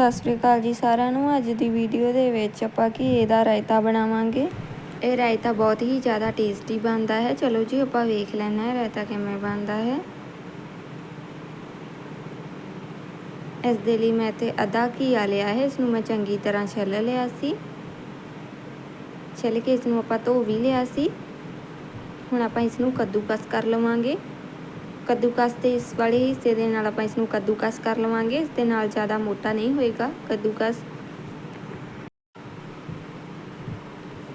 ਸਤਿ ਸ੍ਰੀ ਅਕਾਲ ਜੀ ਸਾਰਿਆਂ ਨੂੰ। ਅੱਜ ਦੀ ਵੀਡੀਓ ਦੇ ਵਿੱਚ ਆਪਾਂ ਘੀਏ ਦਾ ਰਾਇਤਾ ਬਣਾਵਾਂਗੇ। ਇਹ ਰਾਇਤਾ ਬਹੁਤ ਹੀ ਜ਼ਿਆਦਾ ਟੇਸਟੀ ਬਣਦਾ ਹੈ। ਚਲੋ ਜੀ, ਆਪਾਂ ਵੇਖ ਲੈਣਾ ਹੈ ਰਾਇਤਾ ਕਿਵੇਂ ਬਣਦਾ ਹੈ। ਇਸ ਦੇ ਲਈ ਮੈਂ ਤੇ ਅੱਧਾ ਘੀਆ ਲਿਆ ਹੈ। ਇਸ ਨੂੰ ਮੈਂ ਚੰਗੀ ਤਰ੍ਹਾਂ ਛਿੱਲ ਲਿਆ ਸੀ। ਛਿੱਲ ਕੇ ਇਸ ਨੂੰ ਆਪਾਂ ਧੋ ਵੀ ਲਿਆ ਸੀ। ਹੁਣ ਆਪਾਂ ਇਸ ਨੂੰ ਕੱਦੂਕਸ ਕਰ ਲਵਾਂਗੇ। ਕੱਦੂਕਸ ਦੇ ਇਸ ਵਾਲੇ ਹਿੱਸੇ ਦੇ ਨਾਲ ਆਪਾਂ ਇਸ ਨੂੰ ਕੱਦੂਕਸ ਕਰ ਲਵਾਂਗੇ। ਇਸ ਦੇ ਨਾਲ ਜ਼ਿਆਦਾ ਮੋਟਾ ਨਹੀਂ ਹੋਏਗਾ। ਕੱਦੂਕਸ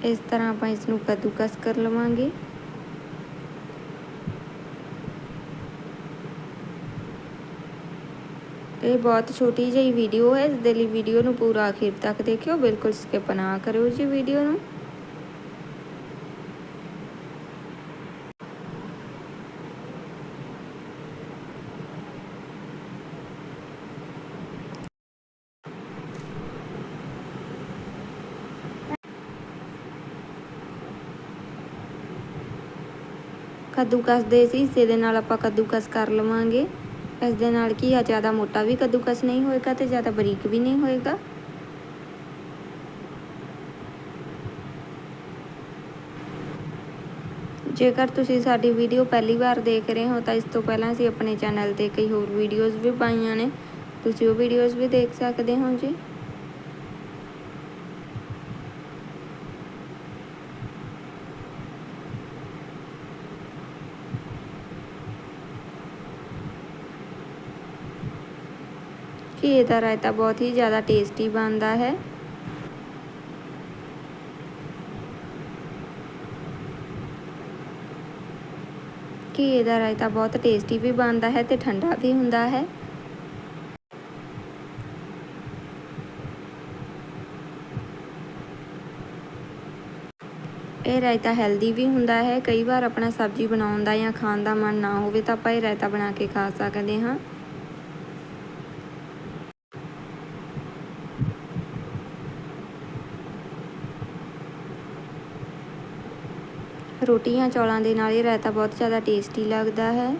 ਇਸ ਤਰ੍ਹਾਂ ਆਪਾਂ ਇਸ ਨੂੰ ਕੱਦੂਕਸ ਕਰ ਲਵਾਂਗੇ। ਇਹ ਬਹੁਤ ਛੋਟੀ ਜਿਹੀ ਵੀਡੀਓ ਹੈ। ਇਸ ਦੇ ਲਈ ਵੀਡੀਓ ਨੂੰ ਪੂਰਾ ਅਖੀਰ ਤੱਕ ਦੇਖਿਓ। ਬਿਲਕੁਲ ਸਕਿਪ ਨਾ ਕਰਿਓ ਜੀ ਵੀਡੀਓ ਨੂੰ। ਕੱਦੂਕਸ ਦੇ ਇਸ ਹਿੱਸੇ ਦੇ ਨਾਲ ਆਪਾਂ ਕੱਦੂਕਸ ਕਰ ਲਵਾਂਗੇ। ਇਸ ਦੇ ਨਾਲ ਕੀ ਆ, ਜ਼ਿਆਦਾ ਮੋਟਾ ਵੀ ਕੱਦੂਕਸ ਨਹੀਂ ਹੋਏਗਾ ਤੇ ਜ਼ਿਆਦਾ ਬਰੀਕ ਵੀ ਨਹੀਂ ਹੋਏਗਾ। ਜੇਕਰ ਤੁਸੀਂ ਸਾਡੀ ਵੀਡੀਓ ਪਹਿਲੀ ਵਾਰ ਦੇਖ ਰਹੇ ਹੋ, ਤਾਂ ਇਸ ਤੋਂ ਪਹਿਲਾਂ ਅਸੀਂ ਆਪਣੇ ਚੈਨਲ ਤੇ ਕਈ ਹੋਰ ਵੀਡੀਓਜ਼ ਵੀ ਪਾਈਆਂ ਨੇ। ਤੁਸੀਂ ਉਹ ਵੀਡੀਓਜ਼ ਵੀ ਦੇਖ ਸਕਦੇ ਹੋ ਜੀ। ਘੀਏ ਦਾ ਰਾਇਤਾ ਬਹੁਤ ਹੀ ਜ਼ਿਆਦਾ ਟੇਸਟੀ ਬਣਦਾ ਹੈ। ਘੀਏ ਦਾ ਰਾਇਤਾ ਬਹੁਤ ਟੇਸਟੀ ਵੀ ਬਣਦਾ ਹੈ ਤੇ ਠੰਡਾ ਵੀ ਹੁੰਦਾ ਹੈ। ਇਹ ਰਾਇਤਾ ਹੈਲਦੀ ਵੀ ਹੁੰਦਾ ਹੈ। ਕਈ ਵਾਰ ਆਪਣਾ ਸਬਜ਼ੀ ਬਣਾਉਣ ਦਾ ਜਾਂ ਖਾਣ ਦਾ ਮਨ ਨਾ ਹੋਵੇ ਤਾਂ ਆਪਾਂ ਇਹ ਰਾਇਤਾ ਬਣਾ ਕੇ ਖਾ ਸਕਦੇ ਹਾਂ। ਰੋਟੀਆਂ ਚੌਲਾਂ ਦੇ ਨਾਲ ਇਹ ਰਾਇਤਾ ਬਹੁਤ ਜ਼ਿਆਦਾ ਟੇਸਟੀ ਲੱਗਦਾ ਹੈ।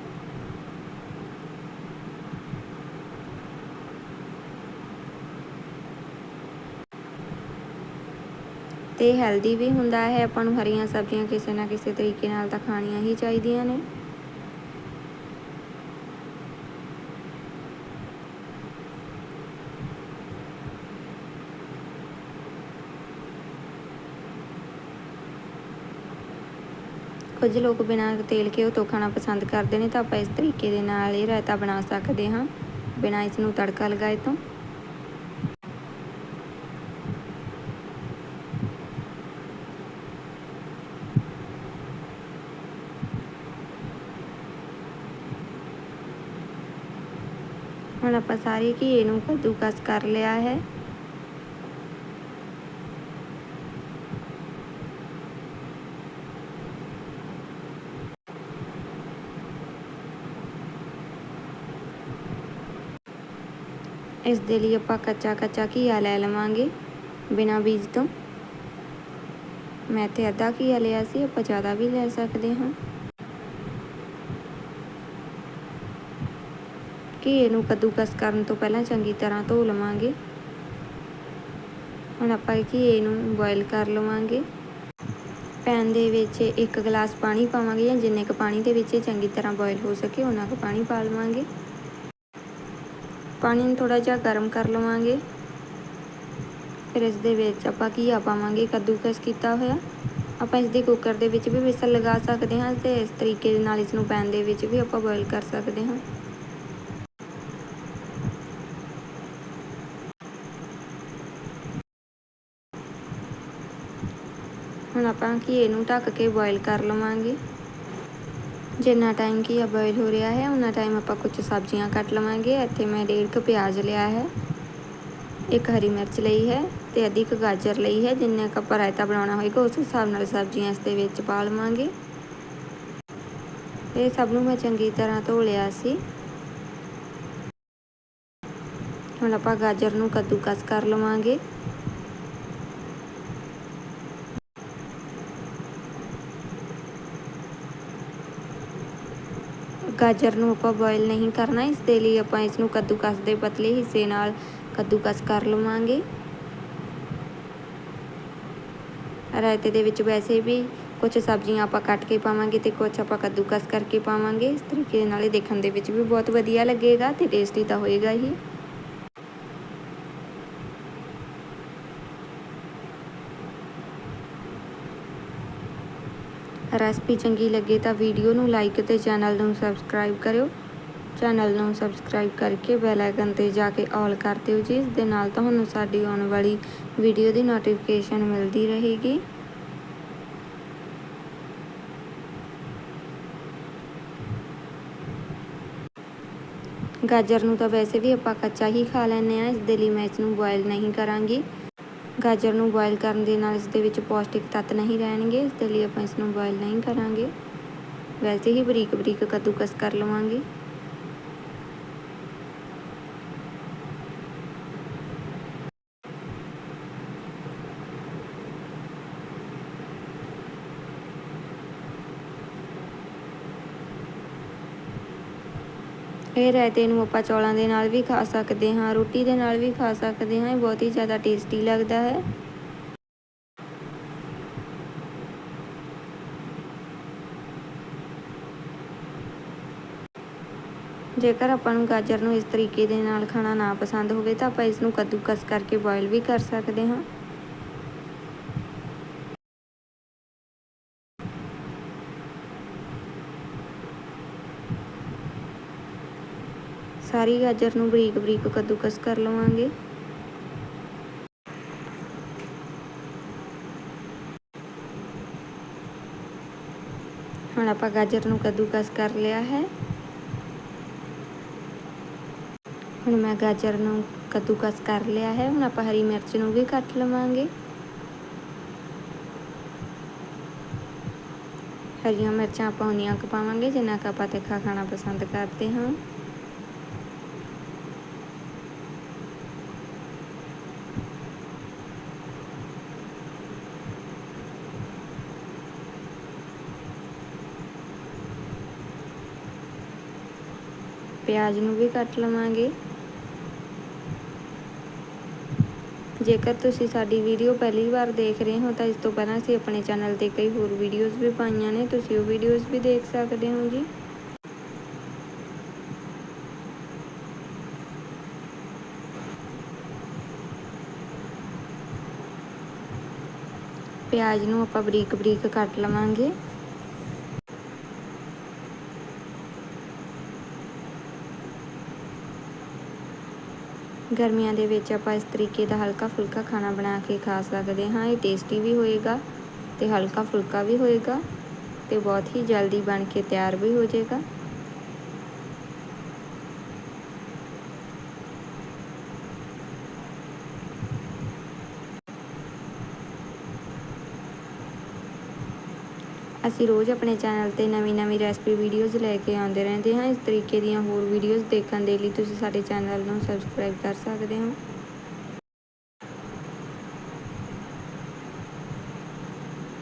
ਤੇ ਹੈਲਦੀ ਵੀ ਹੁੰਦਾ ਹੈ। ਆਪਾਂ ਨੂੰ ਹਰੀਆਂ ਸਬਜ਼ੀਆਂ ਕਿਸੇ ਨਾ ਕਿਸੇ ਤਰੀਕੇ ਨਾਲ ਤਾਂ ਖਾਣੀਆਂ ਹੀ ਚਾਹੀਦੀਆਂ ਨੇ। ਕੁਝ ਲੋਕ ਬਿਨਾਂ ਤੇਲ ਘਿਓ ਤੋਂ ਖਾਣਾ ਪਸੰਦ ਕਰਦੇ ਨੇ ਤਾਂ ਆਪਾਂ ਇਸ ਤਰੀਕੇ ਦੇ ਨਾਲ ਇਹ ਰਾਇਤਾ ਬਣਾ ਸਕਦੇ ਹਾਂ, ਬਿਨਾਂ ਇਸ ਨੂੰ ਤੜਕਾ ਲਗਾਏ ਤੋਂ। ਹੁਣ ਆਪਾਂ ਸਾਰੇ ਘੀ ਨੂੰ ਕੱਦੂਕਸ ਕਰ ਲਿਆ ਹੈ। ਇਸ ਦੇ ਲਈ ਆਪਾਂ ਕੱਚਾ ਕੱਚਾ ਘੀਆ ਲੈ ਲਵਾਂਗੇ, ਬਿਨਾ ਬੀਜ ਤੋਂ। ਮੈਂ ਤੇ ਅੱਧਾ ਘੀਆ ਲਿਆ ਸੀ, ਆਪਾਂ ਜ਼ਿਆਦਾ ਵੀ ਲੈ ਸਕਦੇ ਹਾਂ। ਘੀਏ ਨੂੰ ਕੱਦੂਕਸ ਕਰਨ ਤੋਂ ਪਹਿਲਾਂ ਚੰਗੀ ਤਰ੍ਹਾਂ ਧੋ ਲਵਾਂਗੇ। ਹੁਣ ਆਪਾਂ ਘੀਏ ਨੂੰ ਬੋਇਲ ਕਰ ਲਵਾਂਗੇ। ਪੈਨ ਦੇ ਵਿੱਚ ਇੱਕ ਗਲਾਸ ਪਾਣੀ ਪਾਵਾਂਗੇ ਜਾਂ ਜਿੰਨੇ ਕੁ ਪਾਣੀ ਦੇ ਵਿੱਚ ਚੰਗੀ ਤਰ੍ਹਾਂ ਬੋਇਲ ਹੋ ਸਕੇ, ਉਹਨਾਂ ਕੁ ਪਾਣੀ ਪਾ ਲਵਾਂਗੇ। ਪਾਣੀ ਨੂੰ ਥੋੜਾ ਜਿਹਾ ਗਰਮ ਕਰ ਲਵਾਂਗੇ। ਫਿਰ ਇਸ ਦੇ ਵਿੱਚ ਆਪਾਂ ਘੀਆ ਪਾਵਾਂਗੇ, ਕੱਦੂਕਸ ਕੀਤਾ ਹੋਇਆ। ਆਪਾਂ ਇਸ ਦੇ ਕੁੱਕਰ ਦੇ ਵਿੱਚ ਵੀ ਵਿਸਲ ਲਗਾ ਸਕਦੇ ਹਾਂ ਤੇ ਇਸ ਤਰੀਕੇ ਦੇ ਨਾਲ ਇਸ ਨੂੰ ਪੈਨ ਦੇ ਵਿੱਚ ਵੀ ਆਪਾਂ ਬੋਇਲ ਕਰ ਸਕਦੇ ਹਾਂ। ਹੁਣ ਆਪਾਂ ਘੀਏ ਨੂੰ ਢੱਕ ਕੇ ਬੋਇਲ ਕਰ ਲਵਾਂਗੇ। ਜਿੰਨਾ ਟਾਈਮ ਘੀਆ ਬੋਇਲ ਹੋ ਰਿਹਾ ਹੈ ਉਹਨਾਂ ਟਾਈਮ ਆਪਾਂ ਕੁਝ ਸਬਜ਼ੀਆਂ ਕੱਟ ਲਵਾਂਗੇ। ਇੱਥੇ ਮੈਂ ਡੇਢ ਕੁ ਪਿਆਜ਼ ਲਿਆ ਹੈ, ਇੱਕ ਹਰੀ ਮਿਰਚ ਲਈ ਹੈ ਤੇ ਅੱਧੀ ਕੁ ਗਾਜਰ ਲਈ ਹੈ। ਜਿੰਨੇ ਕੁ ਆਪਾਂ ਰਾਇਤਾ ਬਣਾਉਣਾ ਹੋਏਗਾ, ਉਸ ਹਿਸਾਬ ਨਾਲ ਸਬਜ਼ੀਆਂ ਇਸ ਦੇ ਵਿੱਚ ਪਾ ਲਵਾਂਗੇ। ਇਹ ਸਭ ਨੂੰ ਮੈਂ ਚੰਗੀ ਤਰ੍ਹਾਂ ਧੋ ਲਿਆ ਸੀ। ਹੁਣ ਆਪਾਂ ਗਾਜਰ ਨੂੰ ਕੱਦੂਕਸ ਕਰ ਲਵਾਂਗੇ। ਗਾਜਰ ਨੂੰ ਆਪਾਂ ਬੋਇਲ ਨਹੀਂ ਕਰਨਾ, ਇਸ ਦੇ ਲਈ ਆਪਾਂ ਇਸ ਨੂੰ ਕੱਦੂਕਸ ਦੇ ਪਤਲੇ ਹਿੱਸੇ ਨਾਲ ਕੱਦੂਕਸ ਕਰ ਲਵਾਂਗੇ। ਰਾਇਤੇ ਦੇ ਵਿੱਚ ਵੈਸੇ ਵੀ ਕੁਝ ਸਬਜ਼ੀਆਂ ਆਪਾਂ ਕੱਟ ਕੇ ਪਾਵਾਂਗੇ ਤੇ ਕੁਝ ਆਪਾਂ ਕੱਦੂਕਸ ਕਰਕੇ ਪਾਵਾਂਗੇ। ਇਸ ਤਰੀਕੇ ਨਾਲ ਇਹ ਦੇਖਣ ਦੇ ਵਿੱਚ ਵੀ ਬਹੁਤ ਵਧੀਆ ਲੱਗੇਗਾ ਤੇ ਟੇਸਟੀ ਤਾਂ ਹੋਏਗਾ ਹੀ। ਰੈਸਪੀ ਚੰਗੀ ਲੱਗੇ ਤਾਂ ਵੀਡੀਓ ਨੂੰ ਲਾਈਕ ਤੇ ਚੈਨਲ ਨੂੰ ਸਬਸਕ੍ਰਾਈਬ ਕਰਿਓ। ਚੈਨਲ ਨੂੰ ਸਬਸਕ੍ਰਾਈਬ ਕਰਕੇ ਬੈਲ ਆਈਕਨ ਤੇ ਜਾ ਕੇ ਆਲ ਕਰ ਦਿਓ ਜੀ। ਇਸ ਦੇ ਨਾਲ ਤੁਹਾਨੂੰ ਸਾਡੀ ਆਉਣ ਵਾਲੀ ਵੀਡੀਓ ਦੀ ਨੋਟੀਫਿਕੇਸ਼ਨ ਮਿਲਦੀ ਰਹੇਗੀ। ਗਾਜਰ ਨੂੰ ਤਾਂ ਵੈਸੇ ਵੀ ਆਪਾਂ ਕੱਚਾ ਹੀ ਖਾ ਲੈਂਦੇ ਆ ਇਸ ਦੇ ਲਈ ਮੈਂ ਇਸ ਨੂੰ ਬੋਇਲ ਨਹੀਂ ਕਰਾਂਗੀ। ਗਾਜਰ ਨੂੰ ਬੋਇਲ ਕਰਨ ਦੇ ਨਾਲ ਇਸ ਦੇ ਵਿੱਚ ਪੌਸ਼ਟਿਕ ਤੱਤ ਨਹੀਂ ਰਹਿਣਗੇ, ਇਸ ਦੇ ਲਈ ਆਪਾਂ ਇਸ ਨੂੰ ਬੋਇਲ ਨਹੀਂ ਕਰਾਂਗੇ। ਵੈਸੇ ਹੀ ਬਰੀਕ ਬਰੀਕ ਕੱਦੂਕਸ ਕਰ ਲਵਾਂਗੇ। ਇਹ ਰਾਇਤੇ ਨੂੰ ਆਪਾਂ ਚੌਲਾਂ ਦੇ ਨਾਲ ਵੀ ਖਾ ਸਕਦੇ ਹਾਂ, ਰੋਟੀ ਦੇ ਨਾਲ ਵੀ ਖਾ ਸਕਦੇ ਹਾਂ, ਇਹ ਬਹੁਤ ਹੀ ਜ਼ਿਆਦਾ ਟੇਸਟੀ ਲੱਗਦਾ ਹੈ। ਜੇਕਰ ਆਪਾਂ ਨੂੰ ਗਾਜਰ ਨੂੰ ਇਸ ਤਰੀਕੇ ਦੇ ਨਾਲ ਖਾਣਾ ਨਾ ਪਸੰਦ ਹੋਵੇ ਤਾਂ ਆਪਾਂ ਇਸ ਨੂੰ ਕੱਦੂਕਸ ਕਰਕੇ ਬੋਇਲ ਵੀ ਕਰ ਸਕਦੇ ਹਾਂ। ਸਾਰੀ ਗਾਜਰ ਨੂੰ ਬਰੀਕ ਬਰੀਕ ਕੱਦੂਕਸ ਕਰ ਲਵਾਂਗੇ। ਹੁਣ ਆਪਾਂ ਗਾਜਰ ਨੂੰ ਕੱਦੂਕਸ ਕਰ ਲਿਆ ਹੈ। ਹੁਣ ਮੈਂ ਗਾਜਰ ਨੂੰ ਕੱਦੂਕਸ ਕਰ ਲਿਆ ਹੈ। ਹੁਣ ਆਪਾਂ ਹਰੀ ਮਿਰਚ ਨੂੰ ਵੀ ਕੱਟ ਲਵਾਂਗੇ। ਹਰੀਆਂ ਮਿਰਚਾਂ ਆਪਾਂ ਉਨੀਆਂ ਕੁ ਪਾਵਾਂਗੇ, ਜਿੰਨਾ ਕੁ ਆਪਾਂ ਤਿੱਖਾ ਖਾਣਾ ਪਸੰਦ ਕਰਦੇ ਹਾਂ। ਪਿਆਜ਼ ਨੂੰ ਵੀ ਕੱਟ ਲਵਾਂਗੇ। ਜੇਕਰ ਤੁਸੀਂ ਸਾਡੀ ਵੀਡੀਓ ਪਹਿਲੀ ਵਾਰ ਦੇਖ ਰਹੇ ਹੋ, ਤਾਂ ਇਸ ਤੋਂ ਪਹਿਲਾਂ ਅਸੀਂ ਆਪਣੇ ਚੈਨਲ ਤੇ ਕਈ ਹੋਰ ਵੀਡੀਓਜ਼ ਵੀ ਪਾਈਆਂ ਨੇ। ਤੁਸੀਂ ਉਹ ਵੀਡੀਓਜ਼ ਵੀ ਦੇਖ ਸਕਦੇ ਹੋ ਜੀ। ਪਿਆਜ਼ ਨੂੰ ਆਪਾਂ ਬਰੀਕ ਬਰੀਕ ਕੱਟ ਲਵਾਂਗੇ। ਗਰਮੀਆਂ ਦੇ ਵਿੱਚ ਆਪਾਂ ਇਸ ਤਰੀਕੇ ਦਾ ਹਲਕਾ ਫੁਲਕਾ ਖਾਣਾ ਬਣਾ ਕੇ ਖਾ ਸਕਦੇ ਹਾਂ, ਇਹ ਟੇਸਟੀ ਵੀ ਹੋਏਗਾ ਤੇ ਹਲਕਾ ਫੁਲਕਾ ਵੀ ਹੋਏਗਾ ਤੇ ਬਹੁਤ ਹੀ ਜਲਦੀ ਬਣ ਕੇ ਤਿਆਰ ਵੀ ਹੋ ਜਾਏਗਾ। ਅਸੀਂ ਰੋਜ਼ ਆਪਣੇ ਚੈਨਲ ਤੇ ਨਵੀਂ-ਨਵੀਂ ਰੈਸਪੀ ਵੀਡੀਓਜ਼ ਲੈ ਕੇ ਆਉਂਦੇ ਰਹਿੰਦੇ ਹਾਂ। ਇਸ ਤਰੀਕੇ ਦੀਆਂ ਹੋਰ ਵੀਡੀਓਜ਼ ਦੇਖਣ ਦੇ ਲਈ ਤੁਸੀਂ ਸਾਡੇ ਚੈਨਲ ਨੂੰ ਸਬਸਕ੍ਰਾਈਬ ਕਰ ਸਕਦੇ ਹੋ।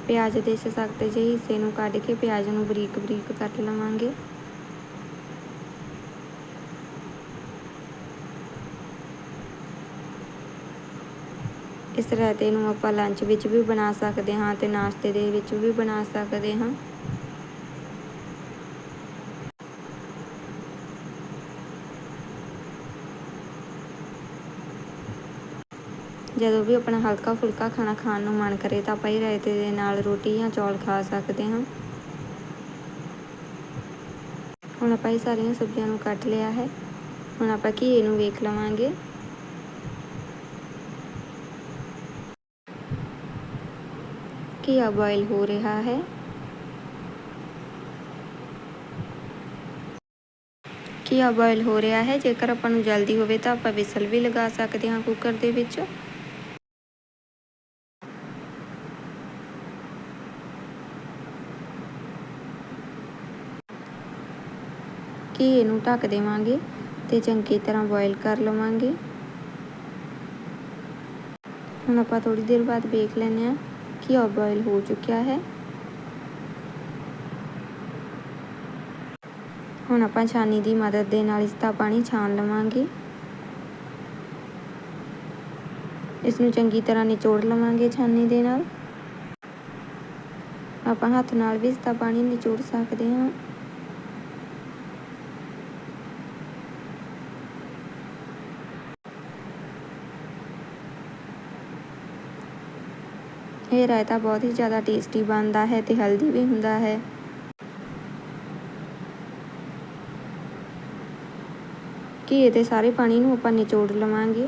ਪਿਆਜ਼ ਦੇ ਸਖਤ ਜਿਹੇ ਹਿੱਸੇ ਨੂੰ ਕੱਢ ਕੇ ਪਿਆਜ਼ ਨੂੰ ਬਰੀਕ-ਬਰੀਕ ਕੱਟ ਲਵਾਂਗੇ। ਇਸ ਰਾਇਤੇ ਨੂੰ ਆਪਾਂ ਲੰਚ ਵਿੱਚ ਵੀ ਬਣਾ ਸਕਦੇ ਹਾਂ ਤੇ ਨਾਸ਼ਤੇ ਦੇ ਵਿੱਚ ਵੀ ਬਣਾ ਸਕਦੇ ਹਾਂ। ਜਦੋਂ ਵੀ ਆਪਣਾ ਹਲਕਾ ਫੁਲਕਾ ਖਾਣਾ ਖਾਣ ਨੂੰ ਮਨ ਕਰੇ ਤਾਂ ਆਪਾਂ ਇਹ ਰਾਇਤੇ ਦੇ ਨਾਲ ਰੋਟੀ ਜਾਂ ਚੌਲ ਖਾ ਸਕਦੇ ਹਾਂ। ਹੁਣ ਆਪਾਂ ਇਹ ਸਾਰੀਆਂ ਸਬਜ਼ੀਆਂ ਨੂੰ ਕੱਟ ਲਿਆ ਹੈ। ਹੁਣ ਆਪਾਂ ਘੀਏ ਨੂੰ ਵੇਖ ਲਵਾਂਗੇ। ਘੀਆ ਬੋਇਲ ਹੋ ਰਿਹਾ ਹੈ। ਘੀਆ ਬੋਇਲ ਹੋ ਰਿਹਾ ਹੈ, ਜੇਕਰ ਆਪਾਂ ਨੂੰ ਜਲਦੀ ਹੋਵੇ ਤਾਂ ਆਪਾਂ ਵਿਸਲ ਵੀ ਲਗਾ ਸਕਦੇ ਹਾਂ ਕੁੱਕਰ ਦੇ ਵਿੱਚ। ਘੀਏ ਨੂੰ ਢੱਕ ਦੇਵਾਂਗੇ ਤੇ ਚੰਗੀ ਤਰ੍ਹਾਂ ਬੋਇਲ ਕਰ ਲਵਾਂਗੇ। ਹੁਣ ਆਪਾਂ ਥੋੜੀ ਦੇਰ ਬਾਅਦ ਵੇਖ ਲੈਂਦੇ ਹਾਂ। ਘੀਆ ਬੋਇਲ ਹੋ ਚੁੱਕਿਆ ਹੈ? ਹੁਣ ਆਪਾਂ ਛਾਨੀ ਦੀ ਮਦਦ ਦੇ ਨਾਲ ਇਸ ਦਾ ਪਾਣੀ ਛਾਣ ਲਵਾਂਗੇ। ਇਸ ਨੂੰ ਚੰਗੀ ਤਰ੍ਹਾਂ ਨਿਚੋੜ ਲਵਾਂਗੇ ਛਾਨੀ ਦੇ ਨਾਲ। ਆਪਾਂ ਹੱਥ ਨਾਲ ਵੀ ਇਸ ਦਾ ਪਾਣੀ ਨਿਚੋੜ ਸਕਦੇ ਹਾਂ। ਇਹ ਰਾਇਤਾ ਬਹੁਤ ਹੀ ਜ਼ਿਆਦਾ ਟੇਸਟੀ ਬਣਦਾ ਹੈ ਤੇ ਹੈਲਦੀ ਵੀ ਹੁੰਦਾ ਹੈ। ਘੀ ਦੇ ਸਾਰੇ ਪਾਣੀ ਨੂੰ ਆਪਾਂ ਨਿਚੋੜ ਲਵਾਂਗੇ।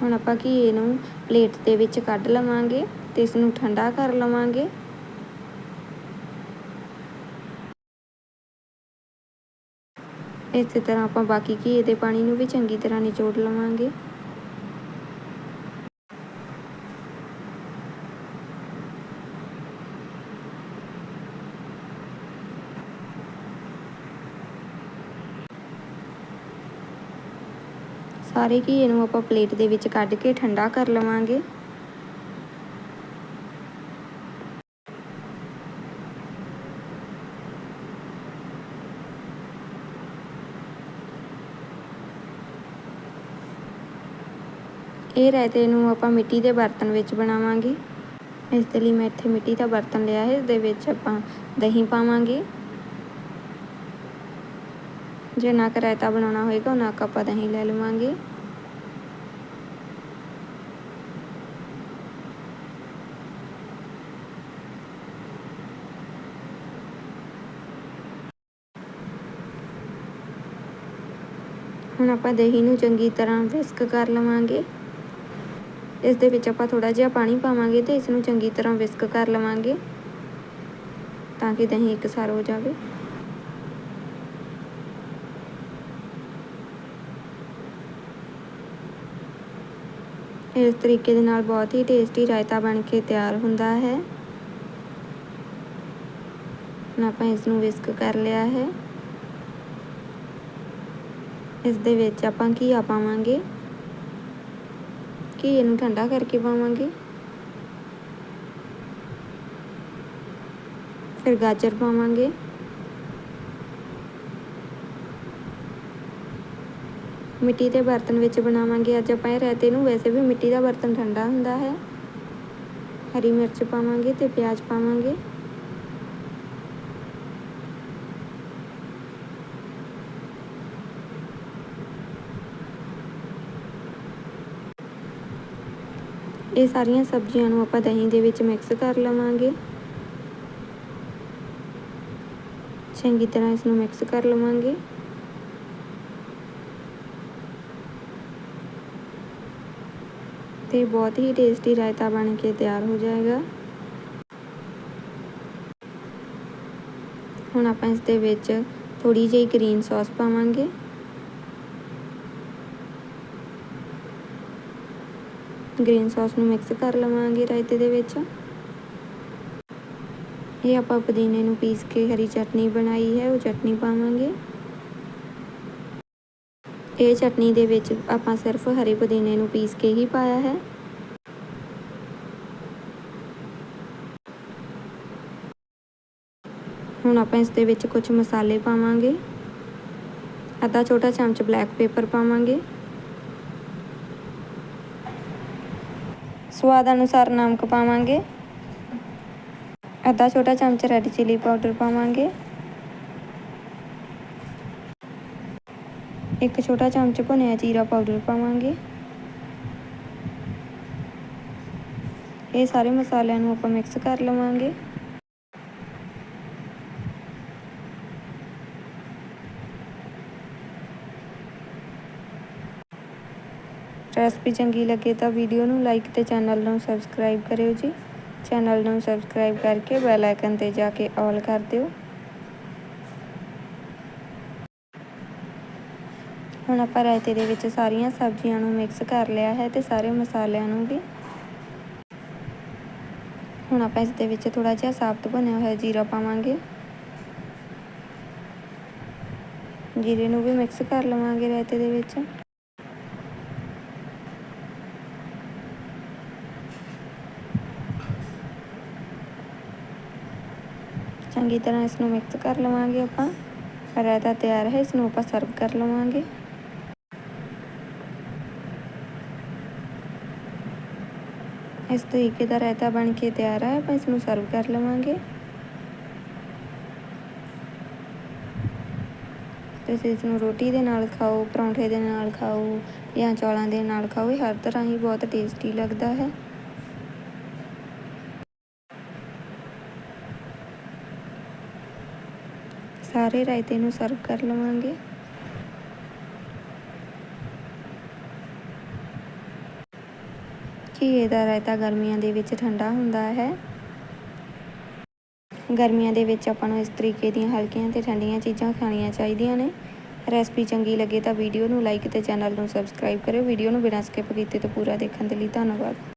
ਹੁਣ ਆਪਾਂ ਘੀਏ ਨੂੰ ਪਲੇਟ ਦੇ ਵਿੱਚ ਕੱਢ ਲਵਾਂਗੇ ਤੇ ਇਸ ਨੂੰ ਠੰਡਾ ਕਰ ਲਵਾਂਗੇ। ਇਸੇ ਤਰ੍ਹਾਂ ਆਪਾਂ ਬਾਕੀ ਘੀਏ ਦੇ ਪਾਣੀ ਨੂੰ ਵੀ ਚੰਗੀ ਤਰ੍ਹਾਂ ਨਿਚੋੜ ਲਵਾਂਗੇ। ਸਾਰੇ ਘੀਏ ਨੂੰ ਆਪਾਂ ਪਲੇਟ ਦੇ ਵਿੱਚ ਕੱਢ ਕੇ ਠੰਡਾ ਕਰ ਲਵਾਂਗੇ। ਇਹ ਰਾਇਤੇ ਨੂੰ ਆਪਾਂ ਮਿੱਟੀ ਦੇ ਬਰਤਨ ਵਿੱਚ ਬਣਾਵਾਂਗੇ। ਇਸ ਦੇ ਲਈ ਮੈਂ ਇੱਥੇ ਮਿੱਟੀ ਦਾ ਬਰਤਨ ਲਿਆ ਹੈ ਇਸ ਦੇ ਵਿੱਚ ਆਪਾਂ ਦਹੀਂ ਪਾਵਾਂਗੇ। ਜੇ ਨਾ ਰਾਇਤਾ ਬਣਾਉਣਾ ਹੋਏਗਾ ਉਹਨਾਂ ਕੱਪ ਆਪਾਂ ਦਹੀਂ ਲੈ ਲਵਾਂਗੇ। ਹੁਣ ਆਪਾਂ ਦਹੀਂ ਨੂੰ ਚੰਗੀ ਤਰ੍ਹਾਂ ਵਿਸਕ ਕਰ ਲਵਾਂਗੇ। ਇਸ ਦੇ ਵਿੱਚ ਆਪਾਂ ਥੋੜਾ ਜਿਹਾ ਪਾਣੀ ਪਾਵਾਂਗੇ ਤੇ ਇਸ ਨੂੰ ਚੰਗੀ ਤਰ੍ਹਾਂ ਵਿਸਕ ਕਰ ਲਵਾਂਗੇ ਤਾਂ ਕਿ ਦਹੀਂ ਇਕਸਾਰ ਹੋ ਜਾਵੇ। ਇਸ ਤਰੀਕੇ ਦੇ ਨਾਲ ਬਹੁਤ ਹੀ ਟੇਸਟੀ ਰਾਇਤਾ ਬਣ ਕੇ ਤਿਆਰ ਹੁੰਦਾ ਹੈ। ਹੁਣ ਆਪਾਂ ਇਸ ਨੂੰ ਵਿਸਕ ਕਰ ਲਿਆ ਹੈ। ਇਸ ਦੇ ਵਿੱਚ ਆਪਾਂ ਘੀਆ ਪਾਵਾਂਗੇ। ਘੀ ਨੂੰ ਠੰਡਾ ਕਰਕੇ ਪਾਵਾਂਗੇ? ਫਿਰ ਗਾਜਰ ਪਾਵਾਂਗੇ। ਮਿੱਟੀ ਦੇ ਬਰਤਨ ਵਿੱਚ ਬਣਾਵਾਂਗੇ। ਅੱਜ ਆਪਾਂ ਇਹ ਰਾਇਤੇ ਨੂੰ ਵੈਸੇ ਵੀ ਮਿੱਟੀ ਦਾ ਬਰਤਨ ਠੰਡਾ ਹੁੰਦਾ ਹੈ। ਹਰੀ ਮਿਰਚ ਪਾਵਾਂਗੇ ਤੇ ਪਿਆਜ਼ ਪਾਵਾਂਗੇ। ਇਹ ਸਾਰੀਆਂ ਸਬਜ਼ੀਆਂ ਨੂੰ ਆਪਾਂ ਦਹੀਂ ਦੇ ਵਿੱਚ ਮਿਕਸ ਕਰ ਲਵਾਂਗੇ। ਚੰਗੀ ਤਰ੍ਹਾਂ ਇਸ ਨੂੰ ਮਿਕਸ ਕਰ ਲਵਾਂਗੇ। ਤੇ ਬਹੁਤ ਹੀ ਟੇਸਟੀ ਰਾਇਤਾ ਬਣ ਕੇ ਤਿਆਰ ਹੋ ਜਾਏਗਾ। ਹੁਣ ਆਪਾਂ ਇਸ ਦੇ ਵਿੱਚ ਥੋੜੀ ਜਿਹੀ ਗ੍ਰੀਨ ਸੌਸ ਪਾਵਾਂਗੇ। ਗ੍ਰੀਨ ਸੌਸ ਨੂੰ ਮਿਕਸ ਕਰ ਲਵਾਂਗੇ ਰਾਇਤੇ ਦੇ ਵਿੱਚ। ਇਹ ਆਪਾਂ ਪੁਦੀਨੇ ਨੂੰ ਪੀਸ ਕੇ ਹਰੀ ਚਟਨੀ ਬਣਾਈ ਹੈ, ਉਹ ਚਟਨੀ ਪਾਵਾਂਗੇ। ਇਹ ਚਟਨੀ ਦੇ ਵਿੱਚ ਆਪਾਂ ਸਿਰਫ ਹਰੇ ਪੁਦੀਨੇ ਨੂੰ ਪੀਸ ਕੇ ਹੀ ਪਾਇਆ ਹੈ। ਹੁਣ ਆਪਾਂ ਇਸ ਦੇ ਵਿੱਚ ਕੁਝ ਮਸਾਲੇ ਪਾਵਾਂਗੇ। ਅੱਧਾ ਛੋਟਾ ਚਮਚ ਬਲੈਕ ਪੇਪਰ ਪਾਵਾਂਗੇ। ਸਵਾਦ ਅਨੁਸਾਰ ਨਮਕ ਪਾਵਾਂਗੇ। ਅੱਧਾ ਛੋਟਾ ਚਮਚ ਰੈੱਡ ਚਿਲੀ ਪਾਊਡਰ ਪਾਵਾਂਗੇ। ਇੱਕ ਛੋਟਾ ਚਮਚ ਭੁੰਨਿਆ ਜੀਰਾ ਪਾਊਡਰ ਪਾਵਾਂਗੇ। ਇਹ ਸਾਰੇ ਮਸਾਲਿਆਂ ਨੂੰ ਆਪਾਂ ਮਿਕਸ ਕਰ ਲਵਾਂਗੇ। ਰੈਸਪੀ ਚੰਗੀ ਲੱਗੇ ਤਾਂ ਵੀਡੀਓ ਨੂੰ ਲਾਈਕ ਤੇ ਚੈਨਲ ਨੂੰ ਸਬਸਕ੍ਰਾਈਬ ਕਰਿਓ ਜੀ। ਚੈਨਲ ਨੂੰ ਸਬਸਕ੍ਰਾਈਬ ਕਰਕੇ ਬੈਲ ਆਈਕਨ ਤੇ ਜਾ ਕੇ ਆਲ ਕਰ ਦਿਓ। ਹੁਣ ਆਪਾਂ ਰਾਇਤੇ ਦੇ ਵਿੱਚ ਸਾਰੀਆਂ ਸਬਜ਼ੀਆਂ ਨੂੰ ਮਿਕਸ ਕਰ ਲਿਆ ਹੈ ਤੇ ਸਾਰੇ ਮਸਾਲਿਆਂ ਨੂੰ ਵੀ। ਹੁਣ ਆਪਾਂ ਇਸ ਦੇ ਵਿੱਚ ਥੋੜਾ ਜਿਹਾ ਸਾਬਤ ਬਣਿਆ ਹੋਇਆ ਜੀਰਾ ਪਾਵਾਂਗੇ। ਜੀਰੇ ਨੂੰ ਵੀ ਮਿਕਸ ਕਰ ਲਵਾਂਗੇ ਰਾਇਤੇ ਦੇ ਵਿੱਚ। ਚੰਗੀ ਤਰ੍ਹਾਂ ਇਸ ਨੂੰ ਮਿਕਸ ਕਰ ਲਵਾਂਗੇ ਆਪਾਂ। ਰਾਇਤਾ ਤਿਆਰ ਹੈ ਇਸ ਨੂੰ ਆਪਾਂ ਸਰਵ ਕਰ ਲਵਾਂਗੇ। ਇਸ ਤਰੀਕੇ ਦਾ ਰਾਇਤਾ ਬਣ ਕੇ ਤਿਆਰ ਹੈ, ਆਪਾਂ ਇਸ ਨੂੰ ਸਰਵ ਕਰ ਲਵਾਂਗੇ। ਤੁਸੀਂ ਇਸ ਨੂੰ ਰੋਟੀ ਦੇ ਨਾਲ ਖਾਓ, ਪਰੌਂਠੇ ਦੇ ਨਾਲ ਖਾਓ ਜਾਂ ਚੌਲਾਂ ਦੇ ਨਾਲ ਖਾਓ, ਇਹ ਹਰ ਤਰ੍ਹਾਂ ਹੀ ਬਹੁਤ ਟੇਸਟੀ ਲੱਗਦਾ ਹੈ। ਸਾਰੇ ਰਾਇਤੇ ਨੂੰ ਸਰਵ ਕਰ ਲਵਾਂਗੇ। ਘੀਏ ਦਾ ਰਾਇਤਾ ਗਰਮੀਆਂ ਦੇ ਵਿੱਚ ਠੰਡਾ ਹੁੰਦਾ ਹੈ। ਗਰਮੀਆਂ ਦੇ ਵਿੱਚ ਆਪਾਂ ਨੂੰ ਇਸ ਤਰੀਕੇ ਦੀਆਂ ਹਲਕੀਆਂ ਤੇ ਠੰਡੀਆਂ ਚੀਜ਼ਾਂ ਖਾਣੀਆਂ ਚਾਹੀਦੀਆਂ ਨੇ। ਰੈਸਪੀ ਚੰਗੀ ਲੱਗੇ ਤਾਂ ਵੀਡੀਓ ਨੂੰ ਲਾਈਕ ਤੇ ਚੈਨਲ ਨੂੰ ਸਬਸਕ੍ਰਾਈਬ ਕਰਿਓ। ਵੀਡੀਓ ਨੂੰ ਬਿਨਾਂ ਸਕਿਪ ਕੀਤੇ ਤੋਂ ਪੂਰਾ ਦੇਖਣ ਦੇ ਲਈ ਧੰਨਵਾਦ।